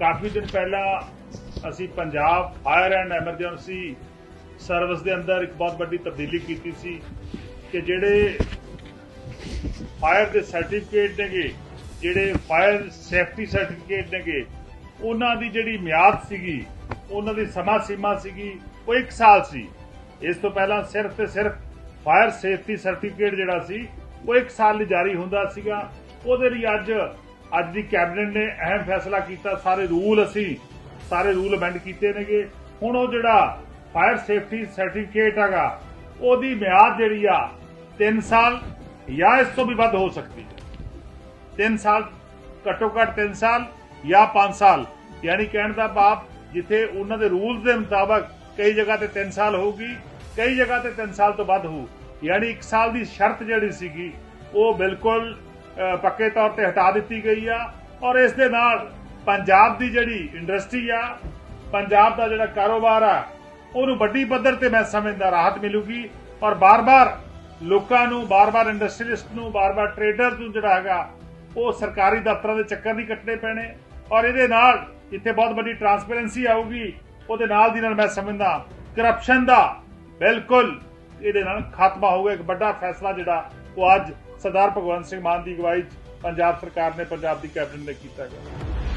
ਕਾਫੀ ਦਿਨ ਪਹਿਲਾਂ ਅਸੀਂ Punjab fire and emergency service ਦੇ ਅੰਦਰ ਇੱਕ ਬਹੁਤ ਵੱਡੀ ਤਬਦੀਲੀ ਕੀਤੀ ਸੀ ਕਿ ਜਿਹੜੇ ਫਾਇਰ ਦੇ ਸਰਟੀਫਿਕੇਟ ਨੇਗੇ, ਜਿਹੜੇ ਫਾਇਰ ਸੇਫਟੀ ਸਰਟੀਫਿਕੇਟ ਨੇਗੇ, ਉਹਨਾਂ ਦੀ ਜਿਹੜੀ ਮਿਆਦ ਸੀਗੀ, ਉਹਨਾਂ ਦੀ ਸਮਾਂ ਸੀਮਾ ਸੀਗੀ ਉਹ 1 ਸਾਲ ਸੀ। ਇਸ ਤੋਂ ਪਹਿਲਾਂ ਸਿਰਫ ਤੇ ਸਿਰਫ ਫਾਇਰ ਸੇਫਟੀ ਸਰਟੀਫਿਕੇਟ ਜਿਹੜਾ ਸੀ, ਉਹ 1 ਸਾਲ ਲਈ ਜਾਰੀ ਹੁੰਦਾ ਸੀਗਾ। ਉਹਦੇ ਲਈ ਅੱਜ ਅੱਜ ਦੀ ਕੈਬਨਿਟ ਨੇ ਅਹਿਮ ਫੈਸਲਾ ਕੀਤਾ, ਸਾਰੇ ਰੂਲ ਅਸੀਂ, ਸਾਰੇ ਰੂਲ ਅਮੈਂਡ ਕੀਤੇ ਨੇਗੇ। ਹੁਣ ਉਹ ਜਿਹੜਾ ਫਾਇਰ ਸੇਫਟੀ ਸਰਟੀਫਿਕੇਟ ਹੈਗਾ, ਉਹਦੀ ਮਿਆਦ ਜਿਹੜੀ ਆ 3 ਸਾਲ ਜਾਂ ਇਸ ਤੋਂ ਵੀ ਵੱਧ ਹੋ ਸਕਦੀ ਹੈ। 3 ਸਾਲ, ਘੱਟੋ ਘੱਟ 3 ਸਾਲ ਜਾਂ 5 ਸਾਲ। ਯਾਨੀ ਕਹਿਣ ਦਾ ਭਾਵ, ਜਿੱਥੇ ਉਹਨਾਂ ਦੇ ਰੂਲਸ ਦੇ ਮੁਤਾਬਕ ਕਈ ਜਗ੍ਹਾ ਤੇ 3 ਸਾਲ ਹੋਊਗੀ, ਕਈ ਜਗ੍ਹਾ ਤੇ 3 ਸਾਲ ਤੋਂ ਵੱਧ ਹੋਊ। ਯਾਨੀ 1 ਸਾਲ ਦੀ ਸ਼ਰਤ ਜਿਹੜੀ ਸੀਗੀ, ਉਹ ਬਿਲਕੁਲ ਪੱਕੇ ਤੌਰ ਤੇ ਹਟਾ ਦਿੱਤੀ ਗਈ ਆ ਔਰ ਇਸ ਦੇ ਨਾਲ ਪੰਜਾਬ ਦੀ ਜਿਹੜੀ ਇੰਡਸਟਰੀ ਆ, ਪੰਜਾਬ ਦਾ ਜਿਹੜਾ ਕਾਰੋਬਾਰ ਆ, ਉਹਨੂੰ ਵੱਡੀ ਪੱਧਰ ਤੇ ਮੈਂ ਸਮਝਦਾ ਰਾਹਤ ਮਿਲੂਗੀ ਔਰ ਬਾਰ-ਬਾਰ ਲੋਕਾਂ ਨੂੰ, ਬਾਰ-ਬਾਰ ਇੰਡਸਟਰੀਲਿਸਟ ਨੂੰ, ਬਾਰ-ਬਾਰ ਟ੍ਰੇਡਰ ਨੂੰ ਜਿਹੜਾ ਹੈਗਾ, ਉਹ ਸਰਕਾਰੀ ਦਫ਼ਤਰਾਂ ਦੇ ਚੱਕਰ ਨਹੀਂ ਕੱਟਣੇ ਪੈਣੇ ਔਰ ਇਹਦੇ ਨਾਲ ਇੱਥੇ ਬਹੁਤ ਵੱਡੀ ਟਰਾਂਸਪੇਰੈਂਸੀ ਆਊਗੀ, ਉਹਦੇ ਨਾਲ ਦੀ ਨਾਲ ਮੈਂ ਸਮਝਦਾ ਕਰਪਸ਼ਨ ਦਾ ਬਿਲਕੁਲ ਇਹਦੇ ਨਾਲ ਖਾਤਮਾ ਹੋਊਗਾ, ਇੱਕ ਵੱਡਾ ਫੈਸਲਾ ਜਿਹੜਾ ਉਹ ਅੱਜ ਸਰਦਾਰ ਭਗਵੰਤ ਸਿੰਘ ਮਾਨ ਦੀ ਅਗਵਾਈ 'ਚ ਪੰਜਾਬ ਸਰਕਾਰ ਨੇ, ਪੰਜਾਬ ਦੀ ਕੈਬਨਿਟ ਨੇ ਕੀਤਾ ਗਿਆ